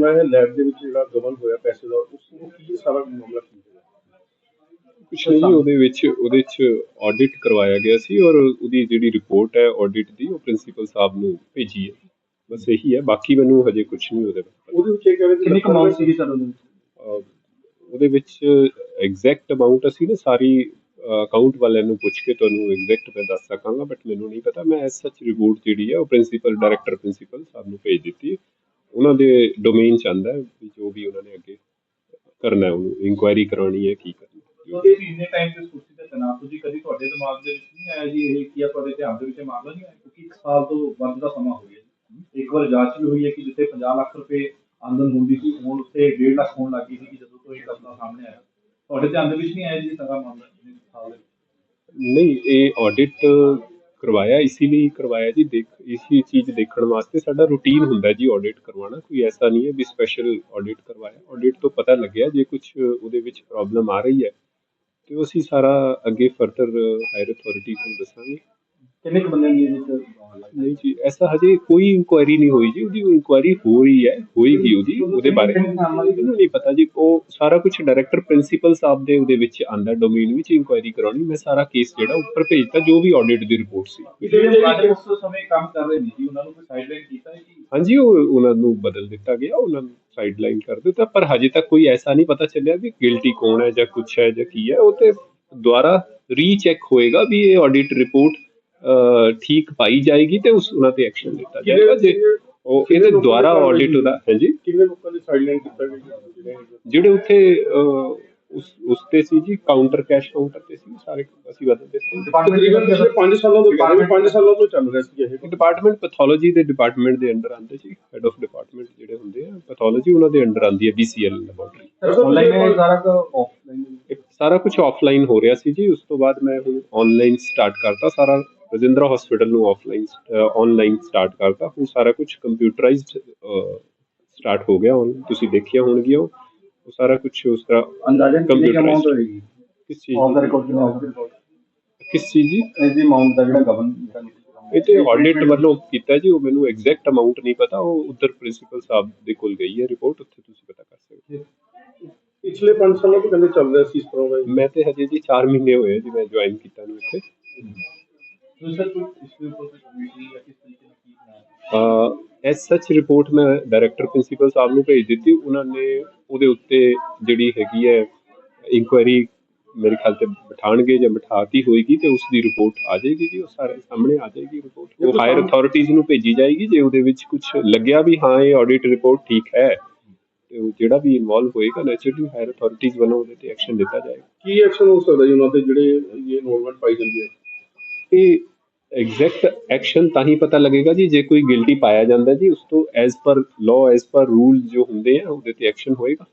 ਗਬਨ ਹੋਇਆ ਪੈਸੇ ਦਾ ਉਸ ਨੂੰ ਕੀ ਸਾਰਾ ਮਾਮਲਾ ਕੀ ਹੋਇਆ? ਕੁਛ ਨਹੀਂ ਉਹਦੇ ਵਿੱਚ ਉਹਦੇ ਵਿੱਚ ਆਡਿਟ ਕਰਵਾਇਆ ਗਿਆ ਸੀ ਔਰ ਉਹਦੀ ਜਿਹੜੀ ਰਿਪੋਰਟ ਹੈ ਆਡਿਟ ਦੀ ਉਹ ਪ੍ਰਿੰਸੀਪਲ ਸਾਹਿਬ ਨੂੰ ਭੇਜੀ ਹੈ। ਬਸ ਇਹੀ ਹੈ ਬਾਕੀ ਮੈਨੂੰ ਹਜੇ ਕੁਛ ਨਹੀਂ ਉਹਦੇ ਬਾਰੇ ਉਹਦੇ ਵਿੱਚ ਇਹ ਕਹਿੰਦੇ ਕਿ ਕਿੰਨੀ ਕਮਾਉਂਟ ਸੀਗੀ ਸਰ ਉਹਦੇ ਵਿੱਚ? ਵਿੱਚ ਐਗਜ਼ੈਕਟ ਅਮਾਉਂਟ ਅਸੀਂ ਨਾ ਸਾਰੀ ਅਕਾਊਂਟ ਵਾਲਿਆਂ ਨੂੰ ਪੁੱਛ ਕੇ ਤੁਹਾਨੂੰ ਐਗਜ਼ੈਕਟ ਮੈਂ ਦੱਸ ਸਕਾਂਗਾ ਬਟ ਮੈਨੂੰ ਨਹੀਂ ਪਤਾ। ਮੈਂ ਐਸ ਸੱਚ ਰਿਪੋਰਟ ਜਿਹੜੀ ਹੈ ਉਹ ਪ੍ਰਿੰਸੀਪਲ ਡਾਇਰੈਕਟਰ ਪ੍ਰਿੰਸੀਪਲ ਸਾਹਿਬ ਨੂੰ ਭੇਜ ਦਿੱਤੀ ਹੈ। ਉਹਨਾਂ ਦੇ ਡੋਮੇਨ ਚ ਆਉਂਦਾ ਹੈ ਵੀ ਜੋ ਵੀ ਉਹਨਾਂ ਨੇ ਅੱਗੇ ਕਰਨਾ ਹੈ ਉਹਨੂੰ ਇਨਕੁਆਇਰੀ ਕਰਾਉਣੀ ਹੈ ਕੀ ਕਰਨਾ ਹੈ। ਤੁਸੀਂ ਇੰਨੇ ਟਾਈਮ ਤੇ ਕੁਰਸੀ ਤੇ ਤਨਾਤ ਤੁਸੀਂ ਕਦੀ ਤੁਹਾਡੇ ਦਿਮਾਗ ਦੇ ਵਿੱਚ ਨਹੀਂ ਆਇਆ ਜੀ ਇਹ ਕੀ ਆ ਤੁਹਾਡੇ ਧਿਆਨ ਦੇ ਵਿੱਚ ਮਾਮਲਾ ਨਹੀਂ ਆਇਆ ਕਿਉਂਕਿ ਇੱਕ ਸਾਲ ਤੋਂ ਵੱਧ ਦਾ ਸਮਾਂ ਹੋ ਗਿਆ ਜੀ ਇੱਕ ਵਾਰ ਜਾਂਚ ਵੀ ਹੋਈ ਹੈ ਕਿ ਜਿੱਥੇ 50 ਲੱਖ ਰੁਪਏ ਆਮਦਨ ਹੁੰਦੀ ਸੀ ਹੁਣ ਉੱਥੇ 1.5 ਲੱਖ ਹੋਣ ਲੱਗੀ ਸੀ ਜਦੋਂ ਤੋਂ ਇਹ ਕਬਜ਼ਾ ਸਾਹਮਣੇ ਆਇਆ ਤੁਹਾਡੇ ਧਿਆਨ ਦੇ ਵਿੱਚ ਨਹੀਂ ਆਇਆ ਜੀ ਸਾਰਾ ਮਾਮਲਾ ਦੇ? ਨਹੀਂ ਇਹ ਆਡਿਟ ਕਰਵਾਇਆ ਇਸੇ ਲਈ ਕਰਵਾਇਆ ਜੀ, ਦੇਖ, ਇਸੀ ਚੀਜ਼ ਦੇਖਣ ਵਾਸਤੇ ਸਾਡਾ ਰੂਟੀਨ ਹੁੰਦਾ ਜੀ ਆਡਿਟ ਕਰਵਾਉਣਾ, ਕੋਈ ਐਸਾ ਨਹੀਂ ਹੈ ਵੀ ਸਪੈਸ਼ਲ ਆਡਿਟ ਕਰਵਾਇਆ। ਆਡਿਟ ਤੋਂ ਪਤਾ ਲੱਗਿਆ, ਜੇ ਕੁਝ ਉਹਦੇ ਵਿੱਚ ਪ੍ਰੋਬਲਮ ਆ ਰਹੀ ਹੈ, ਤੇ ਉਹ ਅਸੀਂ ਸਾਰਾ ਅੱਗੇ ਫਰਦਰ ਹਾਇਰ ਅਥਾਰਟੀ ਨੂੰ ਦੱਸਾਂਗੇ। ਕਿੰਨੇ ਕੁ ਬੰਦਿਆਂ ਦੀ ਇਹਦੇ ਵਿੱਚ ਨਹੀਂ ਜੀ ਐਸਾ ਹਜੇ ਕੋਈ ਇਨਕੁਆਇਰੀ ਨਹੀਂ ਹੋਈ ਜੀ ਉਹਦੀ ਇਨਕੁਆਇਰੀ ਹੋ ਰਹੀ ਹੈ ਹੋਏਗੀ ਉਹਦੀ ਉਹਦੇ ਬਾਰੇ। ਮੈਨੂੰ ਨਹੀਂ ਪਤਾ ਜੀ ਉਹ ਸਾਰਾ ਕੁਝ ਡਾਇਰੈਕਟਰ ਪ੍ਰਿੰਸੀਪਲ ਸਾਹਿਬ ਦੇ ਉਹਦੇ ਵਿੱਚ ਆਂਦਾ ਡੋਮੇਨ ਵਿੱਚ ਇਨਕੁਆਇਰੀ ਕਰਾਉਣੀ ਮੈਂ ਸਾਰਾ ਕੇਸ ਜਿਹੜਾ ਉੱਪਰ ਭੇਜਤਾ ਜੋ ਵੀ ਆਡਿਟ ਦੀ ਰਿਪੋਰਟ ਸੀ। ਜਿਹੜੇ ਮੁਲਾਜ਼ਮ ਉਸ ਸਮੇਂ ਕੰਮ ਕਰ ਰਹੇ ਨੇ ਜੀ ਉਹਨਾਂ ਨੂੰ ਕੋਈ ਸਾਈਡਲਾਈਨ ਕੀਤਾ ਹੈ ਕਿ ਹਾਂਜੀ ਉਹ ਉਹਨਾਂ ਨੂੰ ਬਦਲ ਦਿੱਤਾ ਗਿਆ ਉਹਨਾਂ ਨੂੰ ਸਾਈਡਲਾਈਨ ਕਰ ਦਿੱਤਾ ਪਰ ਹਜੇ ਤੱਕ ਕੋਈ ਐਸਾ ਨਹੀਂ ਪਤਾ ਚੱਲਿਆ ਵੀ ਗਿਲਟੀ ਕੌਣ ਹੈ ਜਾਂ ਕੁਛ ਹੈ ਜਾਂ ਕੀ ਹੈ ਉਹ ਤੇ ਦੁਬਾਰਾ ਰੀਚੈਕ ਹੋਏਗਾ ਵੀ ਇਹ ਆਡਿਟ ਰਿਪੋਰਟ ਠੀਕ ਪਾਈ ਜਾਏਗੀ ਤੇ ਉਸ ਉਹਨਾਂ ਤੇ ਐਕਸ਼ਨ ਲਿੱਤਾ ਜਾਏਗਾ। ਜੇ ਉਹ ਇਹਦੇ ਦੁਆਰਾ ਆਡਿਟ ਉਹਦਾ ਹਾਂਜੀ? ਕਿੰਨੇ ਲੋਕਾਂ ਦੀ ਸਾਈਡਲਾਈਨ ਕੀਤਾ ਗਿਆ ਜਿਹੜੇ ਉੱਥੇ ਉਸ ਉਸ ਤੇ ਸੀ ਜੀ ਕਾਊਂਟਰ ਕੈਸ਼ ਕਾਊਂਟਰ ਤੇ ਸੀ ਸਾਰੇ ਅਸੀਂ ਬਦਲ ਦਿੱਤੇ। ਤਕਰੀਬਨ ਪਿਛਲੇ 5 ਸਾਲਾਂ ਤੋਂ ਕਹਿੰਦੇ 5 ਸਾਲਾਂ ਤੋਂ ਚੱਲ ਰਿਹਾ ਸੀ ਇਹ। ਡਿਪਾਰਟਮੈਂਟ ਪੈਥੋਲੋਜੀ ਦੇ ਡਿਪਾਰਟਮੈਂਟ ਦੇ ਅੰਡਰ ਆਉਂਦੇ ਜੀ ਹੈਡ ਆਫ ਡਿਪਾਰਟਮੈਂਟ ਜਿਹੜੇ ਹੁੰਦੇ ਆ ਪੈਥੋਲੋਜੀ ਉਹਨਾਂ ਦੇ ਅੰਡਰ ਆਉਂਦੀ ਹੈ BCL ਲੈਬੋਰੇਟਰੀ ਆਨਲਾਈਨ ਹੈ ਸਾਰਾ ਕੁ ਆਫਲਾਈਨ ਸਾਰਾ ਕੁਝ ਆਫਲਾਈਨ ਹੋ ਰਿਹਾ ਸੀ ਜੀ ਉਸ ਤੋਂ ਬਾਅਦ ਮੈਂ ਹੁਣ ਆਨਲਾਈਨ ਸਟਾਰਟ ਕਰਤਾ ਸਾਰਾ ਰਜਿੰਦਰਾ ਹਸਪੀਟਲ ਨੂੰ ਆਫਲਾਈਨ ਆਨਲਾਈਨ ਸਟਾਰਟ ਕਰਤਾ। ਹੁਣ ਸਾਰਾ ਕੁਝ ਕੰਪਿਊਟਰਾਈਜ਼ਡ ਸਟਾਰਟ ਹੋ ਗਿਆ। ਹੁਣ ਤੁਸੀਂ ਦੇਖਿਆ ਹੋਣਗੀਆਂ ਉਹ। ਸਾਰਾ ਕੁਝ ਉਸ ਤਰ੍ਹਾਂ ਅੰਦਾਜ਼ਨ ਕਿੰਨੀ। ਅਮਾਉਂਟ ਹੋਏਗੀ? ਕਿਸ ਚੀਜ਼ ਕਿੰਨਾ ਹੋਏਗਾ? ਕਿਸ ਚੀਜ਼ ਜੀ ਇਸ ਦੀ ਅਮਾਉਂਟ ਦਾ ਜਿਹੜਾ ਗਵਨ ਇਹ ਤੇ ਆਡਿਟ ਵੱਲੋਂ ਕੀਤਾ ਜੀ ਉਹ ਮੈਨੂੰ ਐਗਜ਼ੈਕਟ ਅਮਾਉਂਟ ਨਹੀਂ ਪਤਾ। ਉਹ ਉਧਰ ਪ੍ਰਿੰਸੀਪਲ ਸਾਹਿਬ ਦੇ ਕੋਲ ਗਈ ਹੈ ਰਿਪੋਰਟ ਉੱਥੇ ਤੁਸੀਂ ਪਤਾ ਕਰ ਸਕਦੇ ਹੋ। ਪਿਛਲੇ 5 ਸਾਲਾਂ ਤੋਂ ਕਹਿੰਦੇ ਚੱਲ ਰਿਹਾ ਸੀ ਇਸ ਤਰ੍ਹਾਂ ਦਾ ਮੈਂ ਤੇ ਹਜੇ ਜੀ 4 ਮਹੀਨੇ ਹੋਏ ਜੀ ਮੈਂ ਜੁਆਇਨ ਕੀਤਾ ਨੂੰ ਇੱਥੇ। ਐਸ ਸੱਚ ਰਿਪੋਰਟ ਮੈਂ ਡਾਇਰੈਕਟਰ ਪ੍ਰਿੰਸੀਪਲ ਸਾਹਿਬ ਨੂੰ ਭੇਜ ਦਿੱਤੀ ਉਹਨਾਂ ਨੇ ਉਹਦੇ ਉੱਤੇ ਜਿਹੜੀ ਹੈਗੀ ਹੈ ਇਨਕੁਆਇਰੀ ਮੇਰੇ ਖਿਆਲ ਤੇ ਬਿਠਾਣਗੇ ਜਾਂ ਬਿਠਾਤੀ ਹੋਏਗੀ ਤੇ ਉਸ ਦੀ ਰਿਪੋਰਟ ਆ ਜਾਏਗੀ ਜੀ ਉਹ ਸਾਰੇ ਸਾਹਮਣੇ ਆ ਜਾਏਗੀ ਰਿਪੋਰਟ ਉਹ ਹਾਇਰ ਅਥਾਰਟੀਜ਼ ਨੂੰ ਭੇਜੀ ਜਾਏਗੀ ਜੇ ਉਹਦੇ ਵਿੱਚ ਕੁਝ ਲੱਗਿਆ ਵੀ ਹਾਂ ਇਹ ਆਡਿਟ ਰਿਪੋਰਟ ਠੀਕ ਹੈ ਤੇ ਉਹ ਜਿਹੜਾ ਵੀ ਇਨਵੋਲਵ ਹੋਏਗਾ ਨੈਚੁਰਲੀ ਹਾਇਰ ਅਥਾਰਟੀਜ਼ ਵੱਲੋਂ ਉਹਦੇ ਤੇ ਐਕਸ਼ਨ ਲਿੱਤਾ ਜਾਏਗਾ ਕੀ ਐਕਸ਼ਨ ਹੋ ਸਕਦਾ ਜੀ ਉਹਨਾਂ ਤੇ ਜਿਹੜੇ ਇਹ ਇਨਵੋਲਵਮੈਂਟ ਪਾਈ ਜਾਂਦੀ ਹੈ ਇਹ ਐਗਜ਼ੈਕਟ ਐਕਸ਼ਨ ਤਾਂ ਹੀ ਪਤਾ ਲੱਗੇਗਾ ਜੀ, ਜੇ ਕੋਈ ਗਿਲਟੀ ਪਾਇਆ ਜਾਂਦਾ ਜੀ, ਉਸ ਤੋਂ as per law as per rule ਜੋ ਹੁੰਦੇ ਆ, ਉਹਦੇ ਤੇ ਐਕਸ਼ਨ ਹੋਏਗਾ।